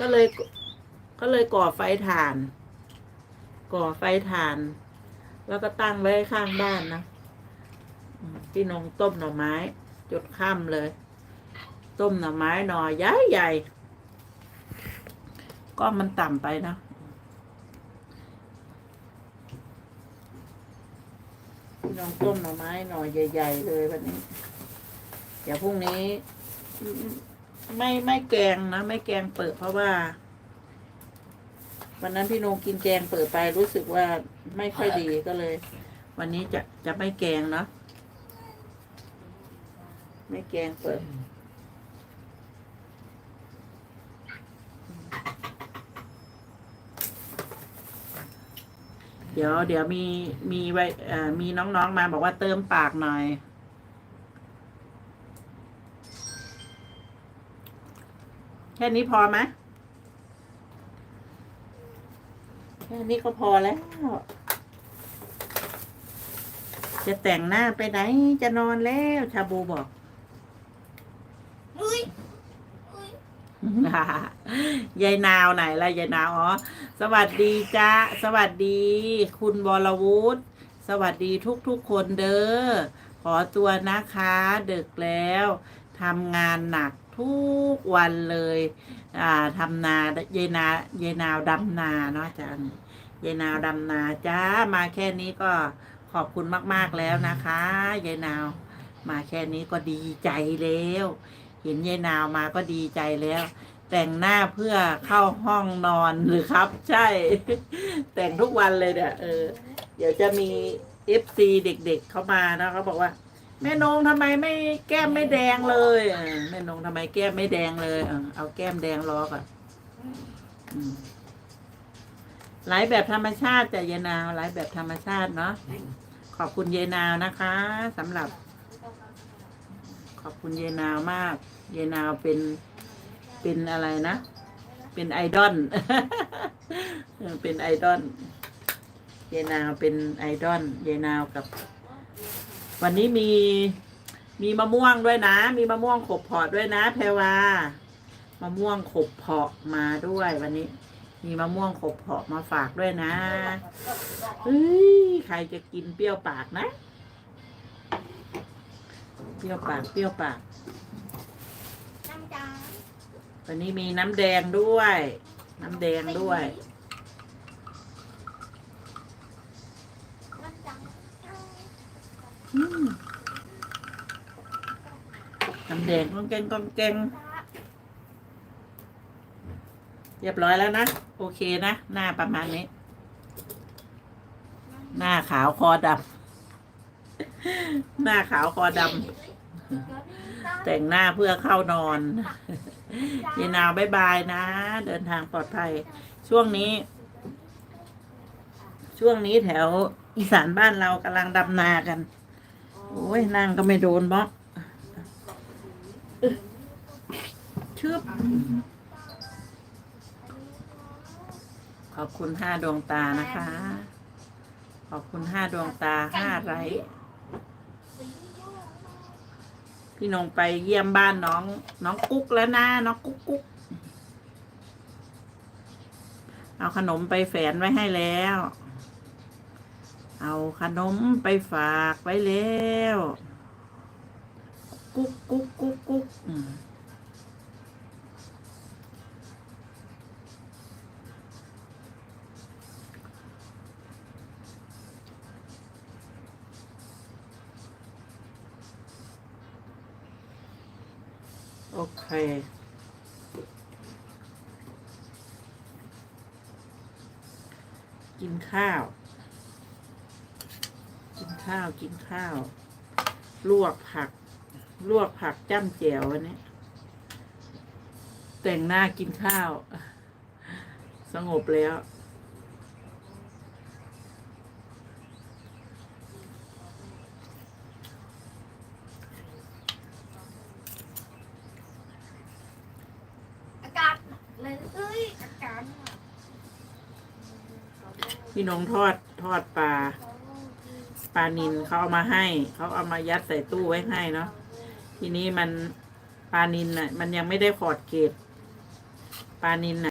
ก็เลยก็เลยก่อไฟถ่าน ก่อไฟถ่าน แล้วก็ตั้งไว้ข้างบ้านนะพี่นงต้มหน่อไม้ จุดค่ำเลย ต้มหน่อไม้หน่อใหญ่ใหญ่ ก็มันต่ำไปนะพี่น้องต้มหน่อไม้หน่อใหญ่ ๆ เลยวันนี้ เดี๋ยวพรุ่งนี้ ไม่ไม่แกงนะไม่แกงเปิดเพราะว่า วันนั้นพี่นงกินแกงเปิดไปรู้สึกว่าไม่ค่อยดีก็เลย วันนี้จะจะไม่แกงเนาะไม่แกงเปิดเดี๋ยวเดี๋ยวมีมีไว้เอ่อมีน้องๆมาบอกว่าเติมปากหน่อย ค่นี้พอไหมแค่นี้ก็พอแล้ว จะแต่งหน้าไปไหน จะนอนแล้วชาบูบอกอุ้ยอุ้ยยายนาวไหนล่ะยายนาวอ๋อสวัสดีจ้าสวัสดี คุณวรวุฒิสวัสดีทุกทุกๆคนเด้อขอตัวนะคะ ดึกแล้วทำงานหนัก ทุกวันเลย อ่าทำนายายนายายนาวดำนาเนาะอาจารย์ยายนาวดำนาจ้ามาแค่นี้ก็ขอบคุณมาก ๆ แล้วนะคะยายนาว มาแค่นี้ก็ดีใจแล้ว เห็นยายนาวมาก็ดีใจแล้ว แต่งหน้าเพื่อเข้าห้องนอนหรือครับ ใช่ แต่งทุกวันเลยเนี่ยเออ เดี๋ยวจะมีเอฟซีเด็ก ๆ เข้ามานะเขาบอกว่า แม่นงทำไมไม่แก้มไม่แดงเลยอแม่นงทำไมแก้มไม่แดงเลยเอเอาแก้มแดงรอก่อนอืมไลฟ์แบบธรรมชาติจ้ะยายนาวไลฟ์แบบธรรมชาติเนาะขอบคุณยายนาวนะคะสำหรับ ขอบคุณยายนาวมากยายนาวเป็นเป็นอะไรนะ เป็นไอดอลเออเป็นไอดอลยายนาวเป็นไอดอลยายนาวกับ วันนี้มีมีมะม่วงด้วยนะ มีมะม่วงขบเพาะด้วยนะ แพรวามะม่วงขบเพาะมาด้วย วันนี้ มีมะม่วงขบเพาะมาฝากด้วยนะเฮ้ยใครจะกินเปรี้ยวปากนะ เปรี้ยวปากเปรี้ยวปากน้ำจานวันนี้มีน้ำแดงด้วย น้ำแดงด้วย น้ำจาน อืม น้ำแดงกองแกงกองแกงเรียบร้อยแล้วนะ โอเคนะ หน้าประมาณนี้ หน้าขาวคอดำหน้าขาวคอดำแต่งหน้าเพื่อเข้านอนยายนาวบายบายนะ เดินทางปลอดภัย ช่วงนี้ ช่วงนี้แถวอีสานบ้านเรากำลังดำนากัน โอ้ยนั่งก็ไม่โดนบล็อกชึบขอบคุณห้าดวงตานะคะ ขอบคุณห้าดวงตาห้าไรพี่นงไปเยี่ยมบ้านน้อง น้องกุ๊กแล้วนะน้องกุ๊กกุ๊กเอาขนมไปแฝนไว้ให้แล้ว เอาขนมไปฝากไว้แล้ว กุ๊กกุ๊กกุ๊กกุ๊กโอเคกินข้าว ข้าวกินข้าว ลวกผัก ลวกผักจ้ำแจ่ววันนี้ แต่งหน้ากินข้าว สงบแล้ว อากาศเลยเอ้ยอากาศ พี่น้องทอดทอดปลา ปลานินเขาเอามาให้ เขาเอามายัดใส่ตู้ไว้ให้เนาะทีนี้มันปลานินน่ะ มันยังไม่ได้ขอดเกตปลานินน่ะ